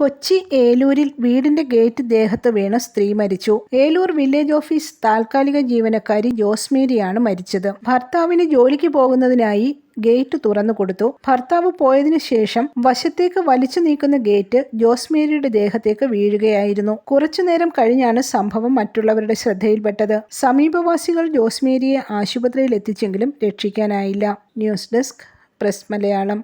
കൊച്ചി ഏലൂരിൽ വീടിന്റെ ഗേറ്റ് ദേഹത്ത് വീണ് സ്ത്രീ മരിച്ചു. ഏലൂർ വില്ലേജ് ഓഫീസ് താൽക്കാലിക ജീവനക്കാരി ജോസ്മേരിയാണ് മരിച്ചത്. ഭർത്താവിന് ജോലിക്ക് പോകുന്നതിനായി ഗേറ്റ് തുറന്നു കൊടുത്തു. ഭർത്താവ് പോയതിനു ശേഷം വശത്തേക്ക് വലിച്ചു നീക്കുന്ന ഗേറ്റ് ജോസ്മേരിയുടെ ദേഹത്തേക്ക് വീഴുകയായിരുന്നു. കുറച്ചുനേരം കഴിഞ്ഞാണ് സംഭവം മറ്റുള്ളവരുടെ ശ്രദ്ധയിൽപ്പെട്ടത്. സമീപവാസികൾ ജോസ്മേരിയെ ആശുപത്രിയിൽ എത്തിച്ചെങ്കിലും രക്ഷിക്കാനായില്ല. News desk press Malayalam.